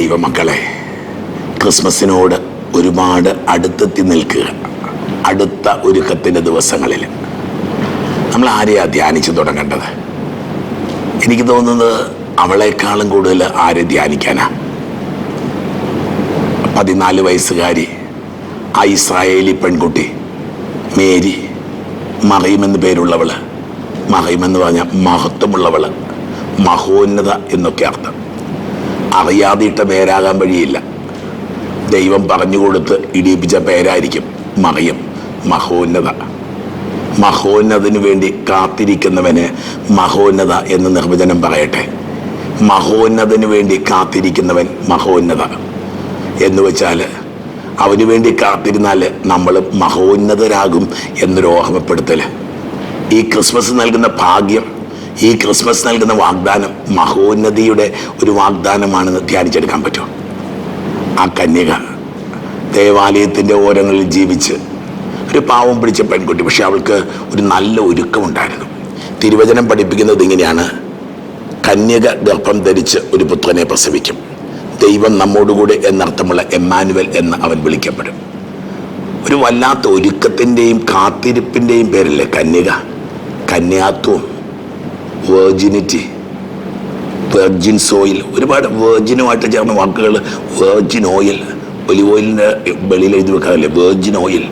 ദൈവമക്കളെ ക്രിസ്മസിനോട് ഒരുപാട് അടുത്തെത്തി നിൽക്കുക. അടുത്ത ഒരുക്കത്തിന്റെ ദിവസങ്ങളിൽ നമ്മൾ ആരെയാ ധ്യാനിച്ചു തുടങ്ങേണ്ടത്? എനിക്ക് തോന്നുന്നത് അവളെക്കാളും കൂടുതൽ ആരെ ധ്യാനിക്കാനാ? പതിനാല് വയസ്സുകാരി ആ ഇസ്രായേലി പെൺകുട്ടി മേരി മറയുമെന്ന് പേരുള്ളവൾ മറയുമെന്ന് പറഞ്ഞ മഹത്വമുള്ളവൾ മഹോന്നത എന്നൊക്കെ അർത്ഥം. അറിയാതെ ഇട്ട പേരാകാൻ വഴിയില്ല. ദൈവം പറഞ്ഞു പറഞ്ഞുകൊടുത്ത് ഇടിയിപ്പിച്ച പേരായിരിക്കും മറിയം മഹോന്നത. മഹോന്നതിന് വേണ്ടി കാത്തിരിക്കുന്നവന് മഹോന്നത എന്ന് നിർവചനം പറയട്ടെ. മഹോന്നതിന് വേണ്ടി കാത്തിരിക്കുന്നവൻ മഹോന്നത. എന്ന് വെച്ചാൽ അവന് വേണ്ടി കാത്തിരുന്നാൽ നമ്മൾ മഹോന്നതരാകും എന്നൊരു ഓർമ്മപ്പെടുത്തൽ ഈ ക്രിസ്മസ് നൽകുന്ന ഭാഗ്യം ഈ ക്രിസ്മസ് നൽകുന്ന വാഗ്ദാനം മഹോന്നതിയുടെ ഒരു വാഗ്ദാനമാണെന്ന് ധ്യാനിച്ചെടുക്കാൻ പറ്റും ആ കന്യക ദേവാലയത്തിന്റെ ഓരങ്ങളിൽ ജീവിച്ച് ഒരു പാവം പിടിച്ച പെൺകുട്ടി പക്ഷെ അവൾക്ക് ഒരു നല്ല ഒരുക്കമുണ്ടായിരുന്നു. തിരുവചനം പഠിപ്പിക്കുന്നത് ഇങ്ങനെയാണ്. കന്യക ഗർഭം ധരിച്ച് ഒരു പുത്രനെ പ്രസവിക്കും. ദൈവം നമ്മോടുകൂടെ എന്നർത്ഥമുള്ള എമ്മാനുവൽ എന്ന് അവൻ വിളിക്കപ്പെടും. ഒരു വല്ലാത്ത ഒരുക്കത്തിന്റെയും കാത്തിരിപ്പിന്റെയും പേരല്ലേ കന്യക? കന്യാത്വം. വേർജിനിറ്റി വെർജിൻ സോയിൽ ഒരുപാട് വേർജിനുമായിട്ട് ചേർന്ന വാക്കുകൾ വേർജിൻ ഓയിൽ ഒലിവ് ഓയിലിന്റെ വെളിയിൽ എഴുതി വെക്കാറില്ലേ? വേർജിൻ ഓയിൽ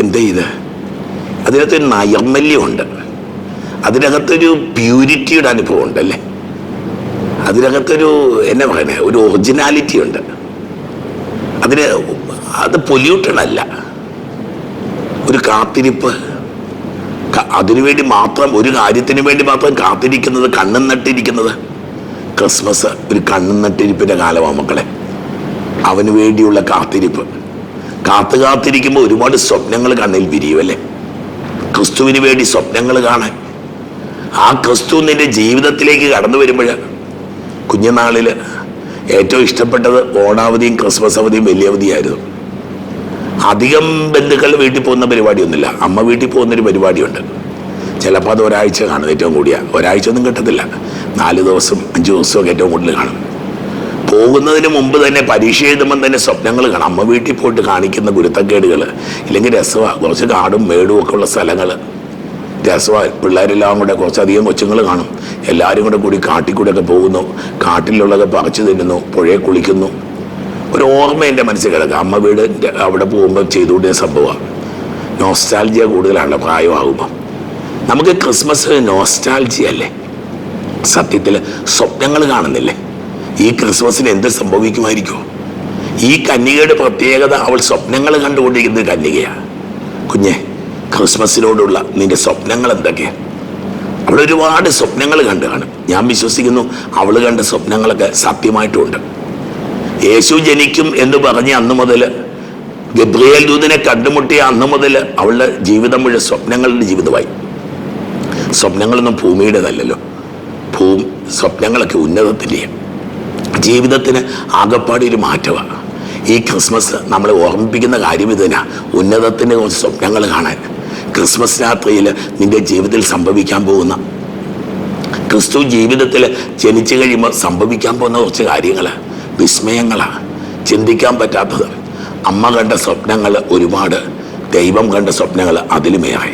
എന്താ ഇത്? അതിനകത്ത് നൈർമല്യമുണ്ട്. അതിനകത്തൊരു പ്യൂരിറ്റിയുടെ അനുഭവം ഉണ്ടല്ലേ അതിനകത്തൊരു എന്നാ പറയുന്നത് ഒരു ഒറിജിനാലിറ്റി ഉണ്ട്. അതിന് അത് പൊല്യൂട്ടഡ് അല്ല. ഒരു കാത്തിരിപ്പ്. അതിനുവേണ്ടി മാത്രം ഒരു കാര്യത്തിന് വേണ്ടി മാത്രം കാത്തിരിക്കുന്നത് കണ്ണും നട്ടിരിക്കുന്നത് ക്രിസ്മസ് ഒരു കണ്ണും നട്ടിരിപ്പിന്റെ കാലമാണ് മക്കളെ. അവന് വേണ്ടിയുള്ള കാത്തിരിപ്പ്. കാത്തു കാത്തിരിക്കുമ്പോൾ ഒരുപാട് സ്വപ്നങ്ങൾ കണ്ണിൽ വിരിയുമല്ലേ ക്രിസ്തുവിന് വേണ്ടി സ്വപ്നങ്ങൾ കാണാൻ. ആ ക്രിസ്തു നിന്റെ ജീവിതത്തിലേക്ക് കടന്നു വരുമ്പോൾ കുഞ്ഞുനാളിൽ ഏറ്റവും ഇഷ്ടപ്പെട്ടത് ഓണാവധിയും ക്രിസ്മസ് അവധിയും വലിയ അവധിയായിരുന്നു. അധികം ബന്ധുക്കൾ വീട്ടിൽ പോകുന്ന പരിപാടിയൊന്നുമില്ല. അമ്മ വീട്ടിൽ പോകുന്നൊരു പരിപാടിയുണ്ട്. ചിലപ്പോൾ അത് ഒരാഴ്ച കാണും ഏറ്റവും കൂടിയ. ഒരാഴ്ച ഒന്നും കിട്ടത്തില്ല. നാല് ദിവസം അഞ്ച് ദിവസമൊക്കെ ഏറ്റവും കൂടുതൽ കാണും. പോകുന്നതിന് മുമ്പ് തന്നെ പരീക്ഷ എഴുതുമ്പം തന്നെ സ്വപ്നങ്ങൾ കാണാം. അമ്മ വീട്ടിൽ പോയിട്ട് കാണിക്കുന്ന ഗുരുത്തക്കേടുകൾ ഇല്ലെങ്കിൽ രസമാണ് കുറച്ച് കാടും മേടും ഒക്കെ ഉള്ള സ്ഥലങ്ങൾ രസമാണ് പിള്ളേരെല്ലാം കൂടെ കുറച്ചധികം കൊച്ചുങ്ങൾ കാണും. എല്ലാവരും കൂടെ കൂടി കാട്ടിൽ കൂടെയൊക്കെ പോകുന്നു. കാട്ടിലുള്ളതൊക്കെ പറിച്ചു തിന്നുന്നു. പുഴയെ കുളിക്കുന്നു. ഒരു ഓർമ്മ എന്റെ മനസ്സിൽ കിടക്കുക. അമ്മ വീട് അവിടെ പോകുമ്പോൾ ചെയ്തുകൊണ്ടിരുന്ന സംഭവമാണ്. നോസ്റ്റാൾജിയ കൂടുതലാണല്ലോ പ്രായമാകുമ്പോൾ നമുക്ക് ക്രിസ്മസ് നോസ്റ്റാൾജിയ അല്ലേ? സത്യത്തിൽ സ്വപ്നങ്ങൾ കാണുന്നില്ലേ? ഈ ക്രിസ്മസിന് എന്ത് സംഭവിക്കുമായിരിക്കുമോ ഈ കന്യകയുടെ പ്രത്യേകത അവൾ സ്വപ്നങ്ങൾ കണ്ടുകൊണ്ടിരിക്കുന്നത് കന്യകയാണ്. കുഞ്ഞെ ക്രിസ്മസിനോടുള്ള നിന്റെ സ്വപ്നങ്ങൾ എന്തൊക്കെയാണ് അവൾ ഒരുപാട് സ്വപ്നങ്ങൾ കണ്ടു കാണും. ഞാൻ വിശ്വസിക്കുന്നു അവൾ കണ്ട സ്വപ്നങ്ങളൊക്കെ സത്യമായിട്ടുമുണ്ട് യേശു ജനിക്കും എന്ന് പറഞ്ഞ അന്ന് മുതൽ ഗബ്രിയേൽ ദൂതിനെ കണ്ടുമുട്ടിയ അന്ന് മുതൽ അവളുടെ ജീവിതം മുഴുവൻ സ്വപ്നങ്ങളുടെ ജീവിതമായി. സ്വപ്നങ്ങളൊന്നും ഭൂമിയുടേതല്ലല്ലോ. ഭൂ സ്വപ്നങ്ങളൊക്കെ ഉന്നതത്തിന്റെയാണ് ജീവിതത്തിന് ആകപ്പാടി ഒരു മാറ്റമാണ് ഈ ക്രിസ്മസ് നമ്മളെ ഓർമ്മിപ്പിക്കുന്ന കാര്യം ഇതിനാ ഉന്നതത്തിന്റെ കുറച്ച് സ്വപ്നങ്ങൾ കാണാൻ. ക്രിസ്മസ് രാത്രിയിൽ നിന്റെ ജീവിതത്തിൽ സംഭവിക്കാൻ പോകുന്ന ക്രിസ്തു ജീവിതത്തിൽ ജനിച്ചു കഴിയുമ്പോൾ സംഭവിക്കാൻ പോകുന്ന കുറച്ച് കാര്യങ്ങൾ വിസ്മയങ്ങളാണ്. ചിന്തിക്കാൻ പറ്റാത്തത്. അമ്മ കണ്ട സ്വപ്നങ്ങൾ ഒരുപാട് ദൈവം കണ്ട സ്വപ്നങ്ങൾ അതിലുമേറെ.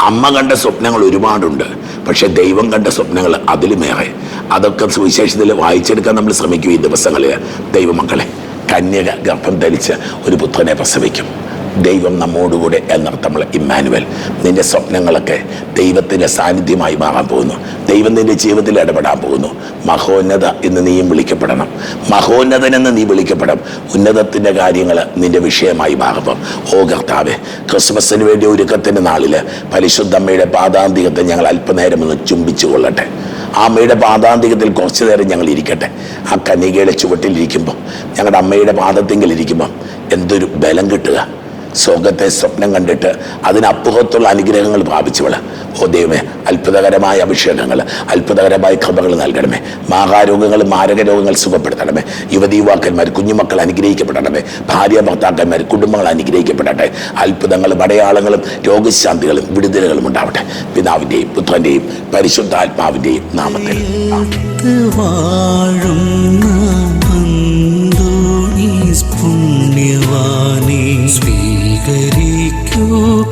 അമ്മ കണ്ട സ്വപ്നങ്ങൾ ഒരുപാടുണ്ട് പക്ഷെ ദൈവം കണ്ട സ്വപ്നങ്ങൾ അതിലുമേറെ. അതൊക്കെ സുവിശേഷത്തിൽ വായിച്ചെടുക്കാൻ നമ്മൾ ശ്രമിക്കും ഈ ദിവസങ്ങളിൽ ദൈവമക്കളെ കന്യക ഗർഭം ധരിച്ച് ഒരു പുത്രനെ പ്രസവിക്കും. ദൈവം നമ്മോടുകൂടെ എന്നർത്ഥമുള്ള ഇമ്മാനുവൽ. നിന്റെ സ്വപ്നങ്ങളൊക്കെ ദൈവത്തിന്റെ സാന്നിധ്യമായി മാറാൻ പോകുന്നു. ദൈവം നിന്റെ ജീവിതത്തിൽ ഇടപെടാൻ പോകുന്നു. മഹോന്നത എന്ന് നീയും വിളിക്കപ്പെടണം. മഹോന്നതനെന്ന് നീ വിളിക്കപ്പെടും ഉന്നതത്തിന്റെ കാര്യങ്ങൾ നിന്റെ വിഷയമായി മാറുമ്പം ഓ കർത്താവെ ക്രിസ്മസിന് വേണ്ടി ഒരുക്കത്തിന്റെ നാളിൽ പരിശുദ്ധമ്മയുടെ പാതാന്തികത്തെ ഞങ്ങൾ അല്പനേരം ഒന്ന് ചുംബിച്ചു കൊള്ളട്ടെ. ആ അമ്മയുടെ പാതാന്തികത്തിൽ കുറച്ചു നേരം ഞങ്ങൾ ഇരിക്കട്ടെ. ആ കന്യകയുടെ ചുവട്ടിലിരിക്കുമ്പോൾ ഞങ്ങളുടെ അമ്മയുടെ പാദത്തെങ്കിൽ ഇരിക്കുമ്പോൾ എന്തൊരു ബലം കിട്ടുക. സ്വർഗത്തെ സ്വപ്നം കണ്ടിട്ട് അതിനപ്പുറത്തുള്ള അനുഗ്രഹങ്ങൾ പ്രാപിച്ചവൾ ഓ ദൈവമേ അത്ഭുതകരമായ അഭിഷേകങ്ങൾ അത്ഭുതകരമായ കൃപകൾ നൽകണമേ. മാഹാരോഗങ്ങൾ മാരക രോഗങ്ങൾ സുഖപ്പെടുത്തണമേ. യുവതി യുവാക്കന്മാർ കുഞ്ഞുമക്കൾ അനുഗ്രഹിക്കപ്പെടണമേ. ഭാര്യ ഭർത്താക്കന്മാർ കുടുംബങ്ങൾ അനുഗ്രഹിക്കപ്പെടട്ടെ. അത്ഭുതങ്ങളും അടയാളങ്ങളും രോഗശാന്തികളും വിടുതലുകളും ഉണ്ടാവട്ടെ. പിതാവിന്റെയും പുത്രന്റെയും പരിശുദ്ധാത്മാവിന്റെയും നാമത്തിൽ. ആമേൻ.